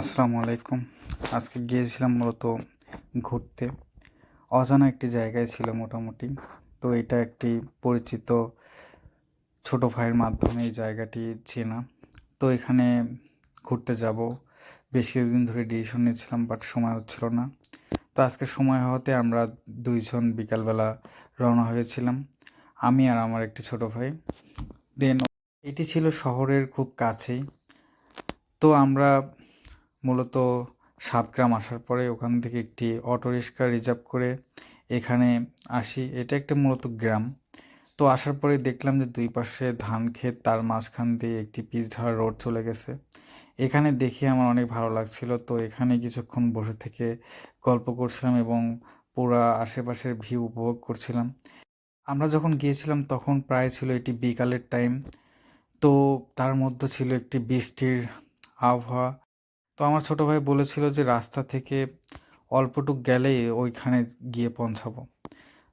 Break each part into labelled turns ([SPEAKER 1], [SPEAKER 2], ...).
[SPEAKER 1] আসসালামু আলাইকুম। আজকে গিয়েছিলাম মূলত ঘুরতে। অজানা একটি জায়গায় ছিল মোটামুটি। তো এটা একটি পরিচিত ছোট ভাইয়ের মাধ্যমে এই জায়গাটি চেনা। তো এখানে ঘুরতে যাব। বেশ কিছুদিন ধরে ডিসিশন নিয়েছিলাম বাট সময় হচ্ছিল না। তো আজকে সময় হওয়াতে আমরা দুইজন বিকালবেলা রওনা হয়েছিলাম। আমি আর আমার একটি ছোট ভাই। দেন এটি ছিল শহরের খুব কাছেই। তো আমরা মূলত সাতগ্রাম আসার পরে ওখান থেকে একটি অটো রিক্সা রিজার্ভ করে এখানে আসি। এটা একটা মূলত গ্রাম। তো আসার পরে দেখলাম যে দুই পাশে ধান ক্ষেত, তার মাঝখান দিয়ে একটি পিচ ঢালা রোড চলে গেছে। এখানে দেখে আমার অনেক ভালো লাগছিল। তো এখানে কিছুক্ষণ বসে থেকে গল্প করছিলাম এবং পুরা আশেপাশের ভিউ উপভোগ করছিলাম। আমরা যখন গিয়েছিলাম তখন প্রায় ছিল এটি বিকালের টাইম। তো তার মধ্যে ছিল একটি বৃষ্টির আবহাওয়া। তো আমার ছোট ভাই বলেছিল যে, রাস্তা থেকে অল্পটুক গেলেই ওইখানে গিয়ে পৌঁছাবো।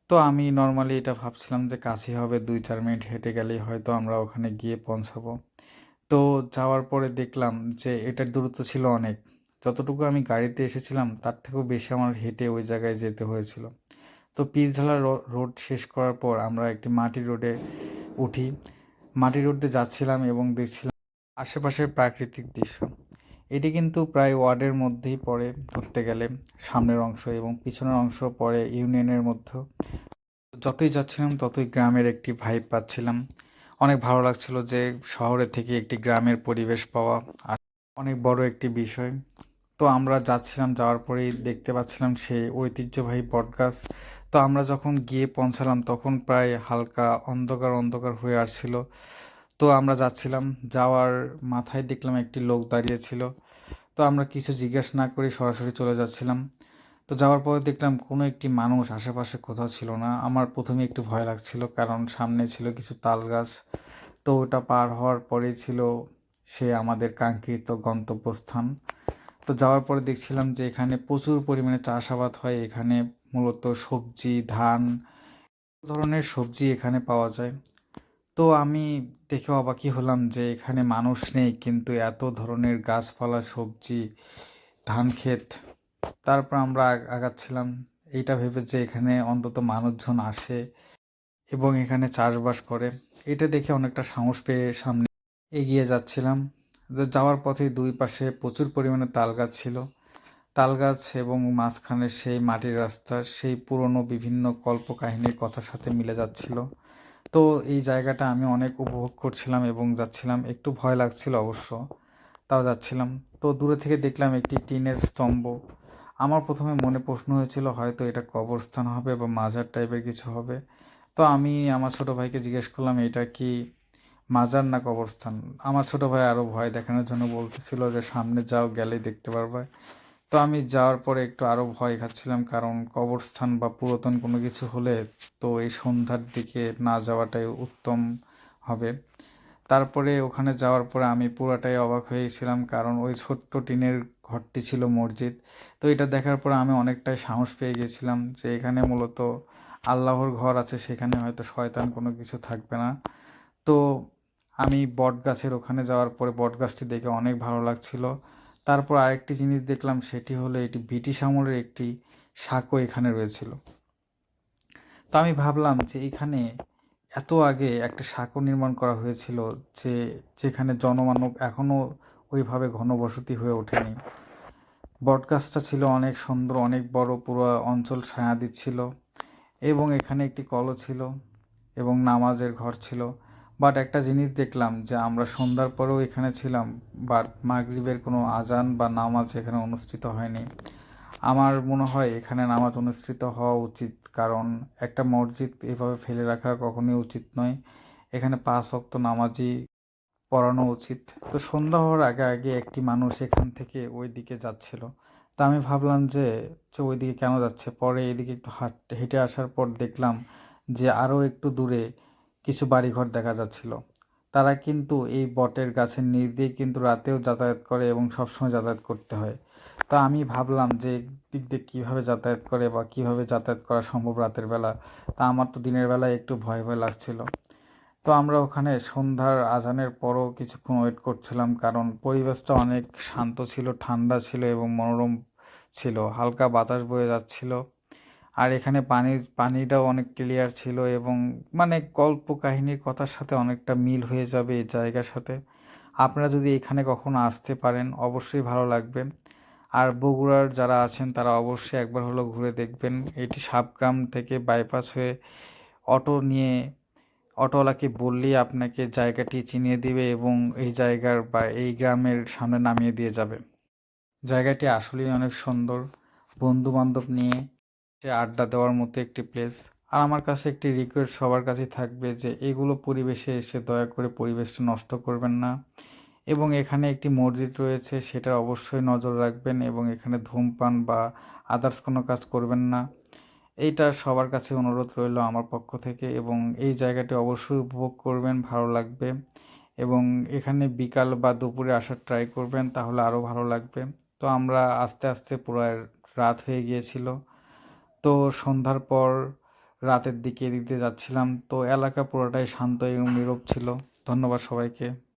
[SPEAKER 1] তো আমি নর্মালি এটা ভাবছিলাম যে কাছে হবে দুই চার মিনিট হেঁটে গেলেই হয়তো আমরা ওখানে গিয়ে পৌঁছাবো। তো যাওয়ার পরে দেখলাম যে, এটার দূরত্ব ছিল অনেক। যতটুকু আমি গাড়িতে এসেছিলাম, তার থেকেও বেশি আমার হেঁটে ওই জায়গায় যেতে হয়েছিল। তো পিচঢালা রোড শেষ করার পর আমরা একটি মাটি রোডে উঠি। মাটি রোডে যাচ্ছিলাম এবং দেখছিলাম আশেপাশের প্রাকৃতিক দৃশ্য। এটি কিন্তু প্রায় ওয়ার্ডের মধ্যেই পড়ে ধরতে গেলে, সামনের অংশ এবং পিছনের অংশ পড়ে ইউনিয়নের মধ্যে। যতই যাচ্ছিলাম, ততই গ্রামের একটি ভাইব পাচ্ছিলাম। অনেক ভালো লাগছিল যে শহরে থেকে একটি গ্রামের পরিবেশ পাওয়া, আর অনেক বড় একটি বিষয়। তো আমরা যাচ্ছিলাম, যাওয়ার পরেই দেখতে পাচ্ছিলাম সেই ঐতিহ্যবাহী বটগাছ তো আমরা যখন গিয়ে পৌঁছালাম, তখন প্রায় হালকা অন্ধকার অন্ধকার হয়ে আসছিল। তো আমরা যাচ্ছিলাম, যাওয়ার মাথায় দেখলাম একটি লোক দাঁড়িয়েছিল তো আমরা কিছু জিজ্ঞেস না করে সরাসরি চলে যাচ্ছিলাম। তো যাওয়ার পরে দেখলাম কোনো একটি মানুষ আশেপাশে কোথাও ছিল না। আমার প্রথমে একটু ভয় লাগছিল, কারণ সামনে ছিল কিছু তাল গাছ। তো ওটা পার হওয়ার পরেই ছিল সে আমাদের কাঙ্ক্ষিত গন্তব্যস্থান। তো যাওয়ার পরে দেখছিলাম যে এখানে প্রচুর পরিমাণে চাষাবাদ হয়। এখানে মূলত সবজি, ধান ধরনের সবজি এখানে পাওয়া যায়। তো আমি দেখে অবাকই হলাম যে এখানে মানুষ নেই, কিন্তু এত ধরনের গাছপালা, সবজি, ধান ক্ষেত। তারপর আমরা আগাচ্ছিলাম। এইটা ভেবে যে এখানে অন্তত মানুষজন আসে এবং এখানে চাষবাস করে। এটা দেখে অনেকটা সাহস পেয়ে সামনে এগিয়ে যাচ্ছিলাম। যাওয়ার পথে দুই পাশে প্রচুর পরিমাণে তাল গাছ ছিল। তাল গাছ এবং মাঝখানে সেই মাটির রাস্তা, সেই পুরনো বিভিন্ন কল্পকাহিনীর কথার সাথে মিলে যাচ্ছিল। তো এই জায়গাটা আমি অনেক উপভোগ করছিলাম এবং যাচ্ছিলাম। একটু ভয় লাগছিল অবশ্য, তাও যাচ্ছিলাম। তো দূরে থেকে দেখলাম একটি টিনের স্তম্ভ। আমার প্রথমে মনে প্রশ্ন হয়েছিল, হয়তো এটা কবরস্থান হবে বা মাজার টাইপের কিছু হবে। তো আমি আমার ছোটো ভাইকে জিজ্ঞেস করলাম, এটা কি মাজার না কবরস্থান? আমার ছোটো ভাই আরও ভয় দেখানোর জন্য বলতেছিল যে, সামনে যাও, গেলেই দেখতে পারবে। তো আমি যাওয়ার পরে একটু আরও ভয় খাচ্ছিলাম, কারণ কবরস্থান বা পুরাতন কোনো কিছু হলে তো এই সন্ধ্যার দিকে না যাওয়াটাই উত্তম হবে। তারপরে ওখানে যাওয়ার পরে আমি পুরাটাই অবাক হয়েছিলাম, কারণ ওই ছোট্ট টিনের ঘরটি ছিল মসজিদ। তো এটা দেখার পরে আমি অনেকটাই সাহস পেয়ে গেছিলাম যে এখানে মূলত আল্লাহর ঘর আছে, সেখানে হয়তো শয়তান কোনো কিছু থাকবে না। তো আমি বট গাছের ওখানে যাওয়ার পরে বট গাছটি দেখে অনেক ভালো লাগছিল। তারপর আরেকটি জিনিস দেখলাম, সেটি হলো এটি ব্রিটিশ আমলের একটি সাঁকো এখানে রয়েছিল। তো আমি ভাবলাম যে এখানে এত আগে একটা সাঁকো নির্মাণ করা হয়েছিল যে যেখানে জনমানব এখনও ওইভাবে ঘনবসতি হয়ে ওঠেনি। বটগাছটা ছিল অনেক সুন্দর, অনেক বড়, পুরো অঞ্চল ছায়া দিচ্ছিল এবং এখানে একটি কলও ছিল এবং নামাজের ঘর ছিল। বাট একটা জিনিস দেখলাম যে আমরা সন্ধ্যার পরেও এখানে ছিলাম বাট মাগরিবের কোনো আজান বা নামাজ এখানে অনুষ্ঠিত হয়নি। আমার মনে হয় এখানে নামাজ অনুষ্ঠিত হওয়া উচিত, কারণ একটা মসজিদ এভাবে ফেলে রাখা কখনোই উচিত নয়। এখানে পাঁচ অক্ত নামাজই পড়ানো উচিত। তো সন্ধ্যা হওয়ার আগে আগে একটি মানুষ এখান থেকে ওই দিকে যাচ্ছিল। তা আমি ভাবলাম যে ওই দিকে কেন যাচ্ছে? পরে এদিকে একটু হাঁট, হেঁটে আসার পর দেখলাম যে আরও একটু দূরে কিছু বাড়িঘর দেখা যাচ্ছিল। তারা কিন্তু এই বটের গাছের নিচ দিয়ে কিন্তু রাতেও যাতায়াত করে এবং সবসময় যাতায়াত করতে হয়। তা আমি ভাবলাম যে দিক দিয়ে কীভাবে যাতায়াত করে বা কীভাবে যাতায়াত করা সম্ভব রাতের বেলা? তা আমার তো দিনের বেলায় একটু ভয় ভয় লাগছিল। তো আমরা ওখানে সন্ধ্যার আজানের পরও কিছুক্ষণ ওয়েট করছিলাম কারণ পরিবেশটা অনেক শান্ত ছিল, ঠান্ডা ছিল এবং মনোরম ছিল। হালকা বাতাস বয়ে যাচ্ছিল। আর এখানে পানির পানিটাও অনেক ক্লিয়ার ছিল এবং মানে গল্প কাহিনীর কথার সাথে অনেকটা মিল হয়ে যাবে এই জায়গার সাথে। আপনারা যদি এখানে কখনো আসতে পারেন, অবশ্যই ভালো লাগবে। আর বগুড়ার যারা আছেন, তারা অবশ্যই একবার হলো ঘুরে দেখবেন। এটি সাবগ্রাম থেকে বাইপাস হয়ে অটো নিয়ে, অটোওয়ালাকে বললেই আপনাকে জায়গাটি চিনিয়ে দিবে এবং এই জায়গার বা এই গ্রামের সামনে নামিয়ে দিয়ে যাবে। জায়গাটি আসলেই অনেক সুন্দর। বন্ধু বান্ধব নিয়ে সে আড্ডা দেওয়ার মতো একটি প্লেস আর আমার কাছে একটি রিকোয়েস্ট সবার কাছেই থাকবে যে, এগুলো পরিবেশে এসে দয়া করে পরিবেশটা নষ্ট করবেন না। এবং এখানে একটি মসজিদ রয়েছে সেটার অবশ্যই নজর রাখবেন এবং এখানে ধূমপান বা আদার্স কোনো কাজ করবেন না। এইটা সবার কাছে অনুরোধ রইল আমার পক্ষ থেকে এবং এই জায়গাটি অবশ্যই উপভোগ করবেন, ভালো লাগবে। এবং এখানে বিকাল বা দুপুরে আসার ট্রাই করবেন, তাহলে আরও ভালো লাগবে। তো আমরা আস্তে আস্তে পুরো রাত হয়ে গিয়েছিল। তো সন্ধ্যার পর রাতের দিকে এদিক দিয়ে যাচ্ছিলাম। তো এলাকা পুরোটাই শান্ত এবং নীরব ছিল। ধন্যবাদ সবাইকে।